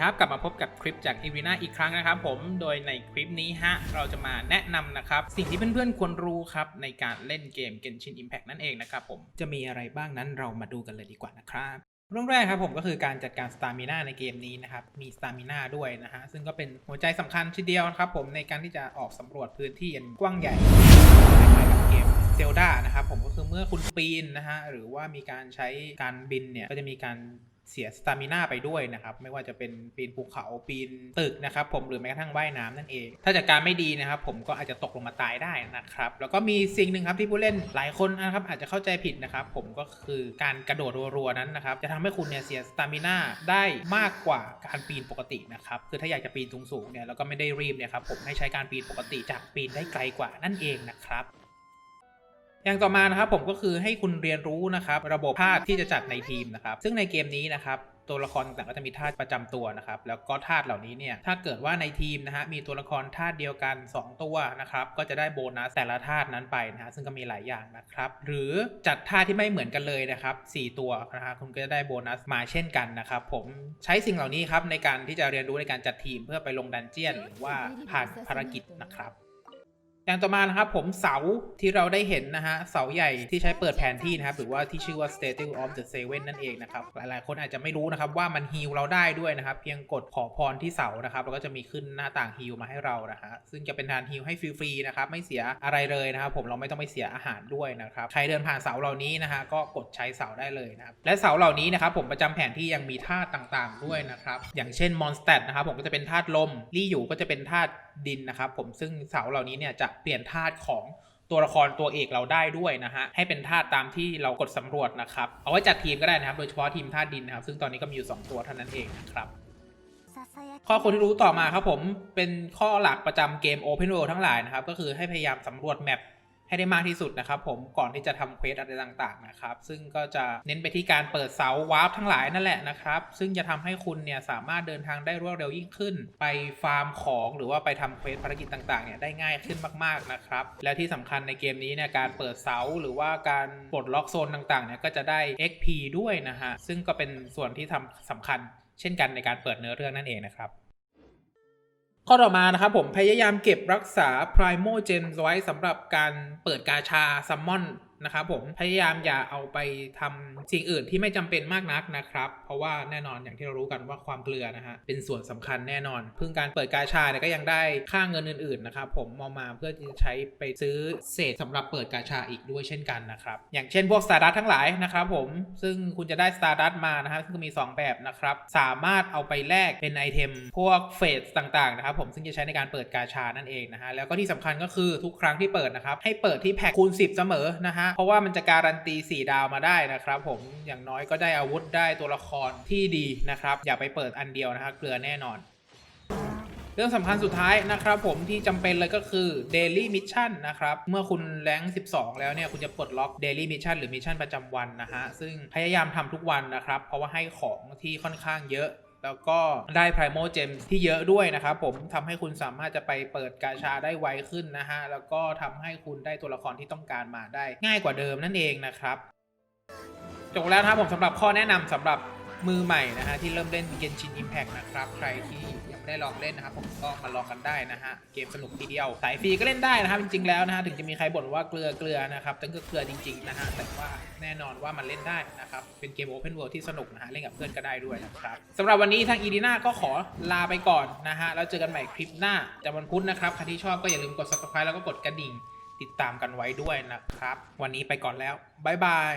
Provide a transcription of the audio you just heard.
ครับกลับมาพบกับคลิปจากอีวีนาอีกครั้งนะครับผมโดยในคลิปนี้ฮะเราจะมาแนะนำนะครับ สิ่งที่เพื่อนๆควรรู้ครับ ในการเล่นเกม Genshin Impact นั่นเองนะครับผมจะมีอะไรบ้างนั้นเรามาดูกันเลยดีกว่านะครับเรื่องแรกครับผมก็คือการจัดการสตามิน่าในเกมนี้นะครับมีสตามิน่าด้วยนะฮะซึ่งก็เป็นหัวใจสำคัญทีเดียวครับผมในการที่จะออกสำรวจพื้นที่อันกว้างใหญ่เกมเซลดานะครับผมก็คือเมื่อคุณปีนนะฮะหรือว่ามีการใช้การบินเนี่ยก็จะมีการ เสียสตามินาไปด้วยนะครับ ไม่ว่าจะเป็นปีนภูเขาปีนตึกนะครับ ผมหรือแม้กระทั่งว่ายน้ำนั่นเอง ถ้าจัดการไม่ดีนะครับ ผมก็อาจจะตกลงมาตายได้นะครับ แล้วก็มีสิ่งหนึ่งครับที่ผู้เล่นหลายคนนะครับอาจจะเข้าใจผิดนะครับ ผมก็คือการกระโดดรัวๆนั้นนะครับ จะทำให้คุณเนี่ยเสียสตามินาได้มากกว่าการปีนปกตินะครับ คือถ้าอยากจะปีนสูงๆเนี่ยแล้วก็ไม่ได้รีบเนี่ยครับผมให้ใช้การปีนปกติจากปีนได้ไกลกว่านั่นเองนะครับ อย่างต่อมานะครับผมก็คือให้คุณเรียนรู้นะครับระบบธาตุที่จะจัดในทีมนะครับซึ่งในเกมนี้นะครับตัวละครต่างๆก็จะมีธาตุประจำตัวนะครับแล้วก็ธาตุเหล่านี้เนี่ยถ้าเกิดว่าในทีมนะฮะมีตัวละครธาตุเดียวกัน 2 ตัวนะครับก็จะได้โบนัสแต่ละธาตุนั้นไปนะฮะซึ่งก็มีหลายอย่างนะครับหรือจัดธาตุที่ไม่เหมือนกันเลยนะครับ4ตัวนะฮะคุณก็จะได้โบนัสมาเช่นกันนะครับผมใช้สิ่งเหล่านี้ครับในการที่จะเรียนรู้ในการจัดทีมเพื่อไปลงดันเจียน หรือว่าผ่านภารกิจนะครับ อย่างต่อมานะครับผมเสาที่เราได้เห็นนะฮะเสาใหญ่ที่ใช้เปิดแผนที่นะครับหรือว่าที่ชื่อว่า Statue of the Seven นั่นเองนะครับหลายๆ คนอาจจะไม่รู้นะครับว่ามันฮีลเราได้ด้วยนะครับเพียงกดขอพรที่เสานะครับแล้วก็จะมีขึ้นหน้าต่างฮีลมาให้เรานะฮะซึ่งจะเป็นทานฮีลให้ฟรีๆนะครับไม่เสียอะไรเลยนะครับผมเราไม่ต้องไปเสียอาหารด้วยนะครับใครเดินผ่านเสาเหล่านี้นะฮะก็กดใช้เสาได้เลยนะครับและเสาเหล่านี้นะครับผมประจำแผนที่ยังมีธาตุต่างๆ ด้วยนะครับอย่างเช่นมอนสเตตนะครับผมก็จะเป็นธาตุลมลี่อยู่ก็จะเป็นธาตุดินนะครับผมซึ่งเสาเหล่านี้เนี่ยจะเปลี่ยนธาตุของตัวละครตัวเอกเราได้ด้วยนะฮะให้เป็นธาตุตามที่เรากดสำรวจนะครับเอาไว้จัดทีมก็ได้นะครับ โดยเฉพาะทีมธาตุดินนะครับ ซึ่งตอนนี้ก็มีอยู่สองตัวเท่านั้นเองนะครับข้อควรที่รู้ต่อมาครับผมเป็นข้อหลักประจำเกม Open World ทั้งหลายนะครับก็คือให้พยายามสำรวจแมป ให้ได้มากที่สุดนะครับผมก่อนที่จะทำเควสอะไรต่างๆนะครับซึ่งก็จะเน้นไปที่การเปิดเสาวาร์ปทั้งหลายนั่นแหละนะครับซึ่งจะทำให้คุณเนี่ยสามารถเดินทางได้รวดเร็วยิ่งขึ้น ไปฟาร์มของหรือว่าไปทำเควสภารกิจต่างๆเนี่ยได้ง่ายขึ้นมากๆนะครับแล้วที่สำคัญในเกมนี้เนี่ยการเปิดเสาหรือว่าการปลดล็อกโซนต่างๆเนี่ยก็จะได้ XP ด้วยนะฮะซึ่งก็เป็นส่วนที่ทำสำคัญเช่นกันในการเปิดเนื้อเรื่องนั่นเองนะครับ ข้อต่อมานะครับผมพยายามเก็บรักษา Primo Gem ไว้สำหรับการเปิดกาชาซัมมอน นะครับผมพยายามอย่าเอาไปทำสิ่งอื่นที่ไม่จำเป็นมากนักนะครับ เพราะว่าแน่นอนอย่างที่เรารู้กันว่าความเกลือนะฮะเป็นส่วนสำคัญแน่นอน เพิ่งการเปิดกาชาเนี่ยก็ยังได้ค่าเงินอื่นๆนะครับผมเอามาเพื่อที่จะใช้ไปซื้อเศษสำหรับเปิดกาชาอีกด้วยเช่นกันนะครับอย่างเช่นพวก Stardust ทั้งหลายนะครับผมซึ่งคุณจะได้ Stardust มานะครับซึ่งมี 2 แบบนะครับสามารถเอาไปแลกเป็นไอเทมพวกเฟสต่างๆนะครับผมซึ่งจะใช้ในการเปิดกาชานั่นเองนะฮะแล้วก็ที่สำคัญก็คือทุกครั้งที่เปิดนะครับให้เปิดที่แพ็คคูณ 10 เสมอนะฮะเพราะว่ามันจะการันตี 4 ดาวมาได้นะครับผมอย่างน้อยก็ได้อาวุธได้ตัวละครที่ดีนะครับ อย่าไปเปิดอันเดียวนะฮะเกลือแน่นอนเรื่องสำคัญสุดท้ายนะครับผมที่จำเป็นเลยก็คือ Daily Mission นะครับ เมื่อคุณแรง12 แล้วเนี่ย คุณจะปลดล็อก Daily Mission หรือมิชชั่นประจำวันนะฮะ ซึ่งพยายามทำทุกวันนะครับ เพราะว่าให้ของที่ค่อนข้างเยอะ แล้วก็ได้ไพรโมเจมที่เยอะด้วยนะครับผมทำให้คุณสามารถจะไปเปิดกาชาได้ไวขึ้นนะฮะ แล้วก็ทำให้คุณได้ตัวละครที่ต้องการมาได้ง่ายกว่าเดิมนั่นเองนะครับจบแล้วครับผมสำหรับข้อแนะนำสำหรับ มือใหม่นะฮะที่เริ่มเล่น Genshin Impact นะครับ ใครที่ยังไม่ได้ลองเล่นนะครับผมก็มาลองกันได้นะฮะ เกมสนุกทีเดียว สายฟรีก็เล่นได้นะครับ จริงๆแล้วนะฮะถึงจะมีใครบ่นว่าเกลือเกลือนะครับแต่ก็เกลือจริงๆนะฮะแต่ว่าแน่นอนว่ามันเล่นได้นะครับ เป็นเกม Open World ที่สนุกนะฮะเล่นกับเพื่อนก็ได้ด้วยนะครับสำหรับวันนี้ทางอีดีนาก็ขอลาไปก่อนนะฮะแล้วเจอกันใหม่คลิปหน้าจะวันพุธนะครับใครที่ชอบก็อย่าลืมกด subscribe แล้วก็กดกระดิ่งติดตามกันไว้ด้วยนะครับ วันนี้ไปก่อนแล้วบ๊ายบาย